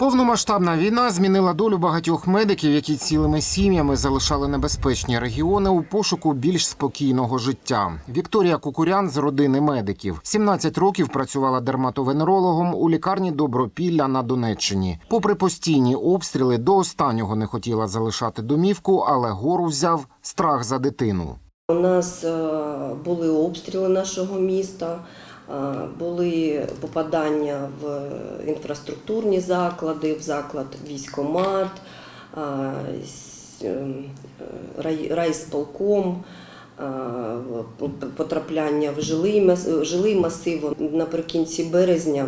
Повномасштабна війна змінила долю багатьох медиків, які цілими сім'ями залишали небезпечні регіони у пошуку більш спокійного життя. Вікторія Кукурян з родини медиків 17 років працювала дерматовенерологом у лікарні Добропілля на Донеччині. Попри постійні обстріли, до останнього не хотіла залишати домівку, але гору взяв страх за дитину. У нас е, були обстріли нашого міста, були попадання в інфраструктурні заклади, в заклад військомат, е, е, рай- райсполком, е, потрапляння в жилий, мас- масив. Наприкінці березня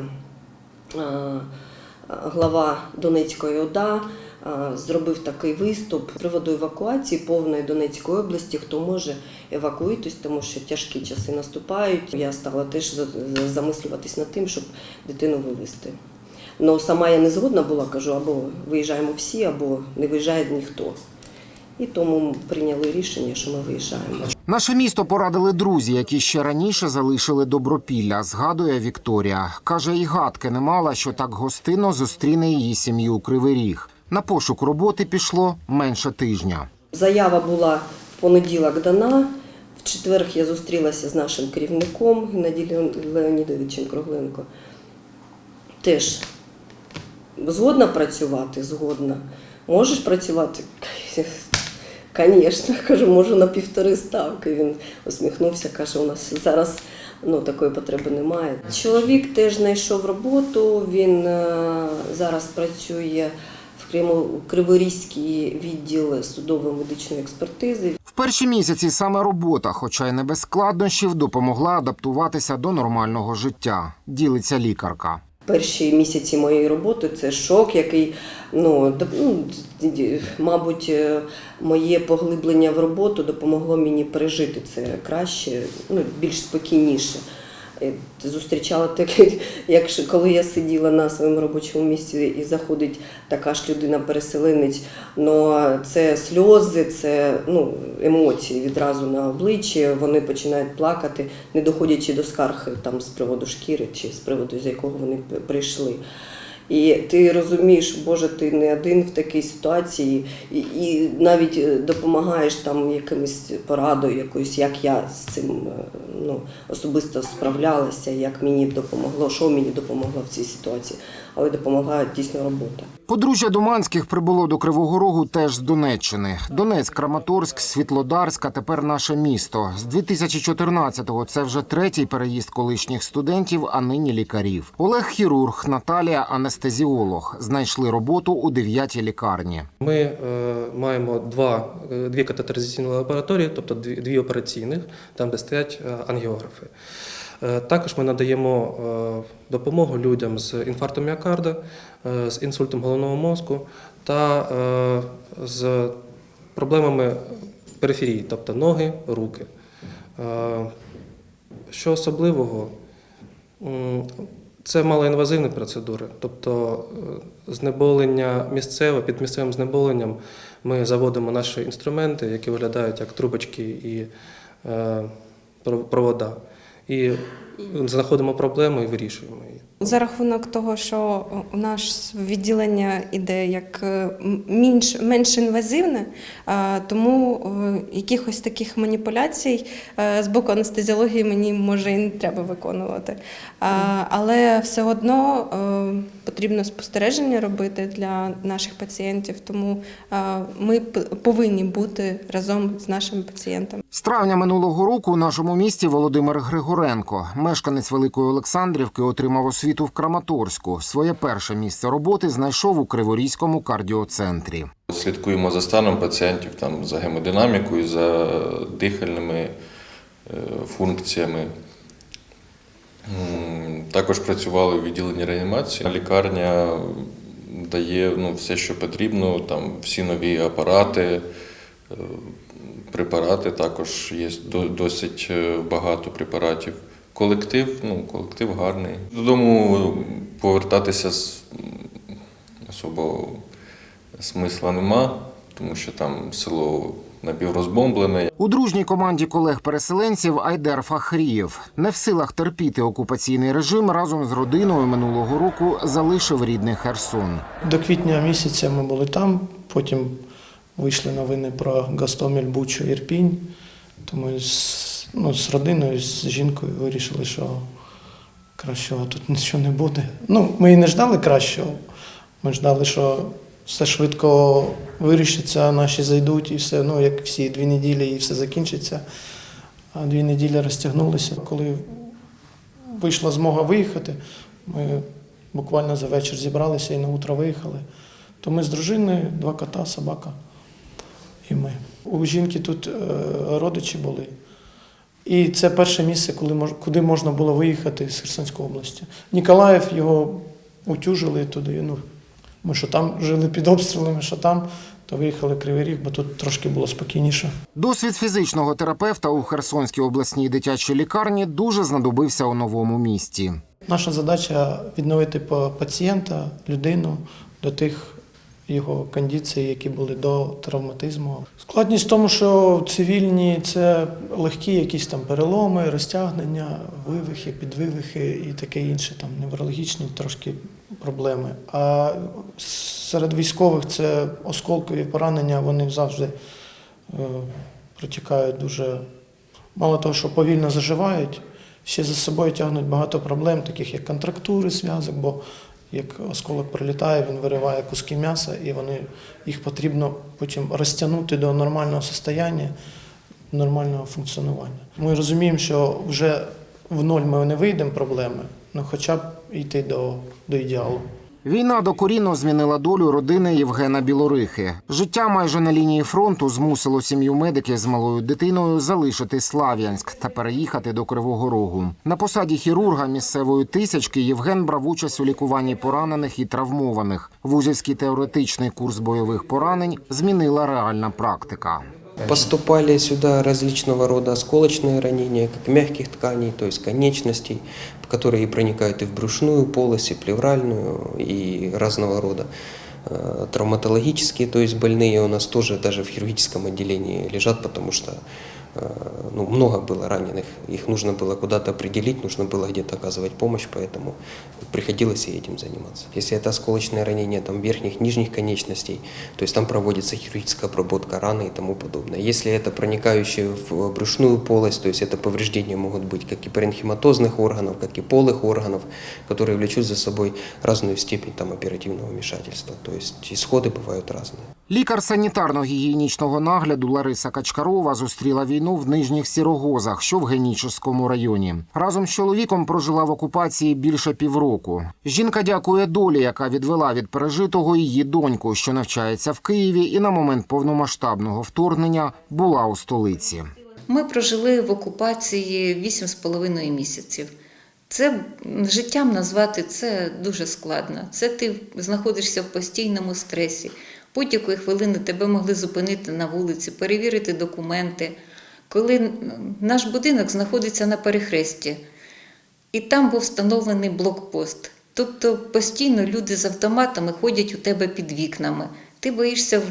е, глава Донецької ОДА е, зробив такий виступ з приводу евакуації повної Донецької області. Хто може евакуюйтесь, тому що тяжкі часи наступають. Я стала теж за- за- замислюватись над тим, щоб дитину вивезти. Ну сама я не згодна була, кажу, або виїжджаємо всі, або не виїжджає ніхто. І тому прийняли рішення, що ми виїжджаємо. Наше місто порадили друзі, які ще раніше залишили добропілля. Згадує Вікторія. каже, і гадки не мала, що так гостинно зустріне її сім'ю Кривий Ріг. На пошук роботи пішло менше тижня. Заява була в понеділок дана. В четвер я зустрілася з нашим керівником Геннадієм Леонідовичем Кругленко. Теж згодна працювати, згодна. Можеш працювати? Звісно, кажу, можу на півтори ставки. Він усміхнувся, каже, у нас зараз ну, такої потреби немає. Чоловік теж знайшов роботу, він е, зараз працює Криворізький відділ судово-медичної експертизи. В перші місяці саме робота, хоча й не без складнощів, допомогла адаптуватися до нормального життя. Ділиться лікарка. Перші місяці моєї роботи це шок, який, ну, ну, мабуть, е, моє поглиблення в роботу допомогло мені пережити це краще, ну, більш спокійніше. Е, Зустрічала таке, як коли я сиділа на своєму робочому місці і заходить така ж людина-переселенець, але це сльози, це ну, емоції відразу на обличчі, вони починають плакати, не доходячи до скарг там, з приводу шкіри чи з приводу, з якого вони прийшли. І ти розумієш, Боже, ти не один в такій ситуації, і, і навіть е, допомагаєш там якимось порадою, якоюсь, як я з цим е, ну, особисто справлялася, як мені допомогло, що мені допомогло в цій ситуації, але допомагає дійсно робота. Подружжя Думанських прибуло до Кривого Рогу теж з Донеччини. Донецьк, Краматорськ, Світлодарськ, а тепер наше місто. З 2014-го це вже третій переїзд колишніх студентів, а нині лікарів. Олег хірург, Наталія анестезіолог. Знайшли роботу у дев'ятій лікарні. Ми е, маємо два, е, дві катетеризаційні лабораторії, тобто дві, дві операційних, там де стоять е, ангіографи. Е, Також ми надаємо допомогу людям з інфарктом міокарда, з інсультом головного мозку та з проблемами периферії, тобто ноги, руки. Що особливого? Це малоінвазивні процедури, тобто е, знеболення місцеве, під місцевим знеболенням ми заводимо наші інструменти, які виглядають як трубочки і е, провода. І знаходимо проблему і вирішуємо її. За рахунок того, що у нас відділення іде як е, менш, менш інвазивне, е, тому е, якихось таких маніпуляцій з боку анестезіології мені може і не треба виконувати. Але все одно потрібно спостереження робити для наших пацієнтів, тому ми повинні бути разом з нашими пацієнтами. З травня минулого року у нашому місті Володимир Григоренко, мешканець Великої Олександрівки, отримав освіту в Краматорську. Своє перше місце роботи знайшов у Криворізькому кардіоцентрі. Слідкуємо за станом пацієнтів, там, за гемодинамікою, за дихальними е, функціями. Також працювали у відділенні реанімації. Лікарня дає ну, все, що потрібно, там всі нові апарати, е, препарати також є досить е, багато препаратів. Колектив, ну, колектив гарний. Додому повертатися з- особо смисла нема, тому що там село напіврозбомблений. У дружній команді колег-переселенців Айдер Фахрієв не в силах терпіти окупаційний режим разом з родиною минулого року залишив рідний Херсон. До квітня місяця ми були там, потім вийшли новини про Гастомель, Бучу, Ірпінь. То ми з, ну, з родиною, з жінкою вирішили, що кращого тут нічого не буде. Ну, ми і не ждали кращого. Ми ждали, що все швидко вирішиться, наші зайдуть і все, ну, як всі дві неділі, і все закінчиться. А дві неділі розтягнулися. Коли вийшла змога виїхати, ми буквально за вечір зібралися і на утро виїхали. То ми з дружиною, два кота, собака і ми. У жінки тут е, родичі були. І це перше місце, коли куди можна було виїхати з Херсонської області. Ніколаїв його утюжили туди. Ну, ми що там жили під обстрілами, що там, то виїхали Кривий Ріг, бо тут трошки було спокійніше. Досвід фізичного терапевта у Херсонській обласній дитячій лікарні дуже знадобився у новому місті. Наша задача відновити па- пацієнта, людину до тих його кондицій, які були до травматизму. Складність в тому, що цивільні це легкі якісь там переломи, розтягнення, вивихи, підвивихи і таке інше, там неврологічні трошки проблеми. А серед військових це осколкові поранення, вони завжди е, протікають дуже мало того, що повільно заживають, ще за собою тягнуть багато проблем, таких як контрактури зв'язок, бо як осколок прилітає, він вириває куски м'яса, і вони, їх потрібно потім розтягнути до нормального состояння, нормального функціонування. Ми розуміємо, що вже в ноль ми не вийдемо проблеми, ну хоча б йти до, до ідеалу. Війна докорінно змінила долю родини Євгена Білорихи. Життя майже на лінії фронту змусило сім'ю медиків з малою дитиною залишити Слав'янськ та переїхати до Кривого Рогу. На посаді хірурга місцевої тисячки Євген брав участь у лікуванні поранених і травмованих. Вузівський теоретичний курс бойових поранень змінила реальна практика. Поступали сюда различного рода осколочные ранения, как мягких тканей, то есть конечностей, которые проникают и в брюшную полость, и плевральную, и разного рода. Э, Травматологические, то есть больные у нас тоже даже в хирургическом отделении лежат, потому что э, ну, много было раненых, их нужно было куда-то определить, нужно было где-то оказывать помощь, поэтому приходилось и этим заниматься. Если это осколочное ранение там, верхних, нижних конечностей, то есть там проводится хирургическая обработка раны и тому подобное. Если это проникающее в брюшную полость, то есть это повреждения могут быть как и паренхематозных органов, как и полых органов, которые влечут за собой разную степень там, оперативного вмешательства. То есть исходы бывают разные. Лікар санітарно-гігієнічного нагляду Лариса Качкарова зустріла війну в нижніх сірогозах, що в Генічеському районі. Разом з чоловіком прожила в окупації більше півроку. Жінка дякує долі, яка відвела від пережитого її доньку, що навчається в Києві, і на момент повномасштабного вторгнення була у столиці. Ми прожили в окупації 8,5 місяців. Це життям назвати це дуже складно. Це ти знаходишся в постійному стресі. Будь-якої хвилини тебе могли зупинити на вулиці, перевірити документи. Коли наш будинок знаходиться на перехресті, і там був встановлений блокпост. Тобто постійно люди з автоматами ходять у тебе під вікнами. Ти боїшся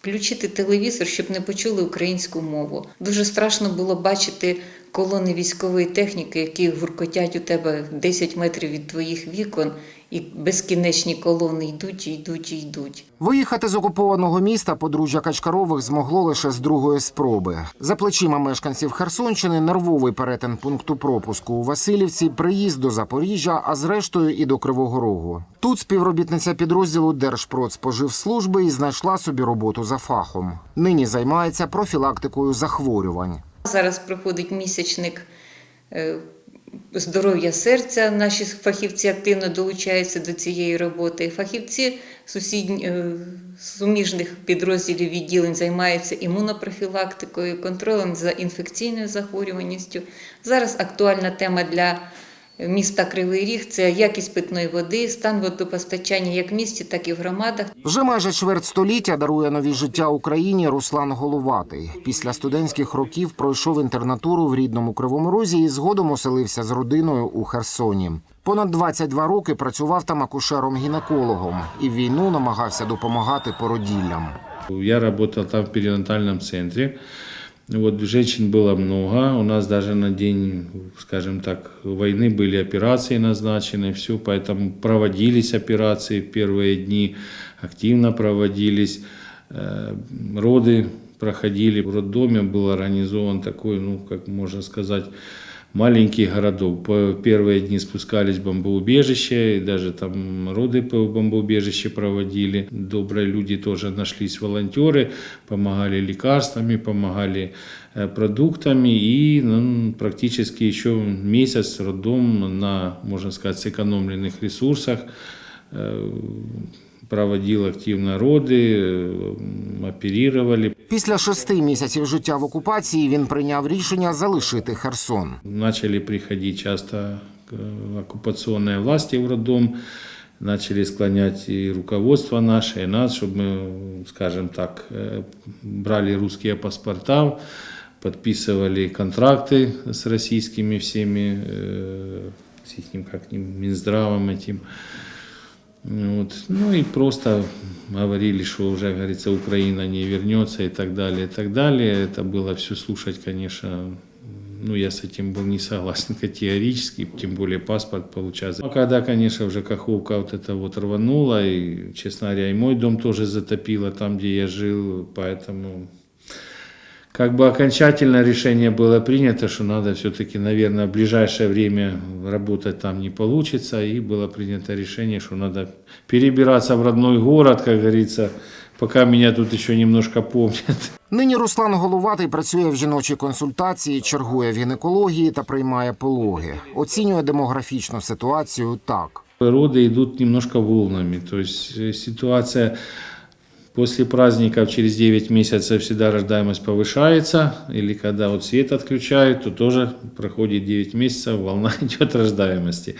включити телевізор, щоб не почули українську мову. Дуже страшно було бачити колони військової техніки, які гуркотять у тебе 10 метрів від твоїх вікон, і безкінечні колони йдуть, йдуть, і йдуть. Виїхати з окупованого міста подружжя Качкарових змогло лише з другої спроби. За плечима мешканців Херсонщини нервовий перетин пункту пропуску у Васильівці, приїзд до Запоріжжя, а зрештою і до Кривого Рогу. Тут співробітниця підрозділу Держпродспоживслужби і знайшла собі роботу за фахом. Нині займається профілактикою захворювань. Зараз проходить місячник е, здоров'я серця. Наші фахівці активно долучаються до цієї роботи. Фахівці сусідні, е, суміжних підрозділів відділень займаються імунопрофілактикою, контролем за інфекційною захворюваністю. Зараз актуальна тема для міста Кривий Ріг це якість питної води, стан водопостачання як в місті, так і в громадах. Вже майже чверть століття дарує нові життя Україні Руслан Головатий. Після студентських років пройшов інтернатуру в рідному Кривому Розі і згодом оселився з родиною у Херсоні. Понад 22 роки працював там акушером-гінекологом і в війну намагався допомагати породіллям. Я работал там в перинатальном центре. Вот женщин было много. У нас даже на день, скажем так, войны были операции назначены, все, поэтому проводились операции в первые дни, активно проводились. Э, Роды проходили. В роддоме был организован такой, ну, как можно сказать, маленьких городов. По первые дни спускались в бомбоубежище, и даже там роды по бомбоубежище проводили. Добрые люди тоже нашлись, волонтеры, помогали лекарствами, помогали э, продуктами. И ну, практически еще месяц роддом на, можно сказать, сэкономленных ресурсах э, проводил активно роди, э, оперировали. Після шести місяців життя в окупації він прийняв рішення залишити Херсон. Начали приходить часто э, оккупационные власти в роддом, начали склонять и руководство наше, и нас, чтобы мы, скажем так, э, брали русские паспорта, подписывали контракты с российскими всеми, э, с их, как ним, Минздравом этим. Вот. Ну и просто говорили, что уже, говорится, Украина не вернется и так далее, и так далее. Это было все слушать, конечно, ну, я с этим был не согласен категорически, тем более паспорт получать. А когда, конечно, уже Каховка вот это вот рванула, и, честно говоря, и мой дом тоже затопило там, где я жил, поэтому как бы окончательное решение было принято, что надо все-таки, наверное, в ближайшее время работать там не получится, и было принято решение, что надо перебираться в родной город, как говорится, пока меня тут еще немножко помнят. Нині Руслан Головатий працює в жіночій консультації, чергує в гінекології та приймає пологи. Оцінює демографічну ситуацію так. Роды идут немножко волнами, то есть э, ситуация после праздников через 9 месяцев всегда рождаемость повышается, или когда вот свет отключают, то тоже проходит 9 месяцев, волна идет рождаемости.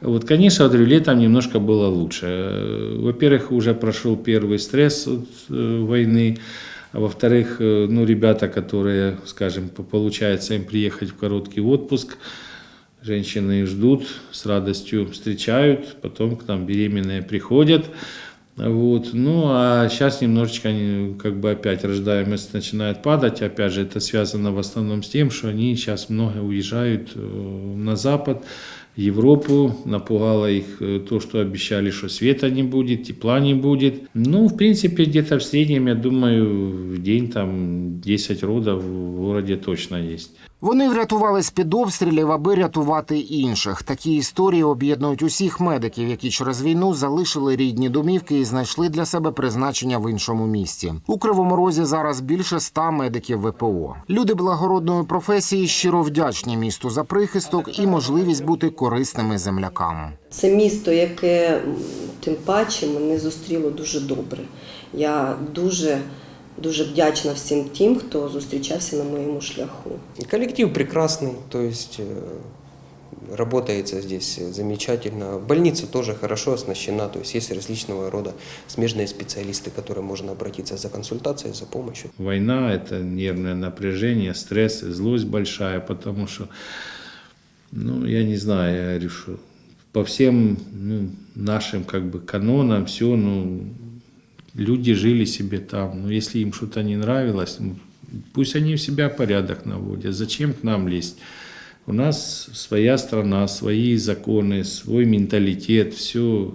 Вот, конечно, говорю, летом немножко было лучше. Э, Во-первых, уже прошел первый стресс от э, войны, а во-вторых, э, ну, ребята, которые, скажем, по- получается им приехать в короткий отпуск, Женщины ждут, с радостью встречают, потом к нам беременные приходят. Вот. Ну, а сейчас немножечко они, как бы опять рождаемость начинает падать. Опять же, это связано в основном с тем, что они сейчас много уезжают э, на Запад, Европу. Напугало их э, то, что обещали, что света не будет, тепла не будет. Ну, в принципе, где-то в среднем, я думаю, в день там 10 родов в городе точно есть. Вони врятували з-під обстрілів, аби рятувати інших. Такі історії об'єднують усіх медиків, які через війну залишили рідні домівки і знайшли для себе призначення в іншому місті. У Кривому Розі зараз більше ста медиків ВПО. Люди благородної професії щиро вдячні місту за прихисток і можливість бути корисними землякам. Це місто, яке тим паче мене зустріло дуже добре. Я дуже, дуже вдячна всім тим, хто зустрічався на моєму шляху. Коллектив прекрасный, то есть э, работается здесь замечательно. Больница тоже хорошо оснащена, то есть есть различного рода смежные специалисты, к которым можно обратиться за консультацией, за помощью. Война – это нервное напряжение, стресс, и злость большая, потому что, ну, я не знаю, я говорю, что по всем ну, нашим как бы канонам все, ну, люди жили себе там. Но если им что-то не нравилось, ну, пусть они в себя порядок наводят. Зачем к нам лезть? У нас своя страна, свои законы, свой менталитет, все.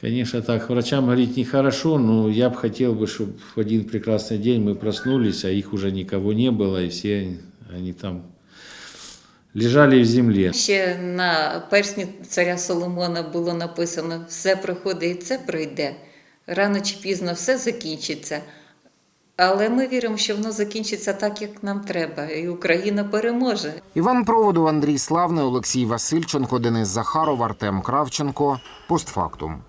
Конечно, так врачам говорить нехорошо, но я бы хотел бы, чтобы в один прекрасный день мы проснулись, а их уже никого не было, и все они там лежали в земле. Ще на персні царя Соломона було написано: все проходить і це пройде. Рано чи пізно все закінчиться. Але ми віримо, що воно закінчиться так, як нам треба, і Україна переможе. Іван Проводу, Андрій Славний, Олексій Васильченко, Денис Захаров, Артем Кравченко. Постфактум.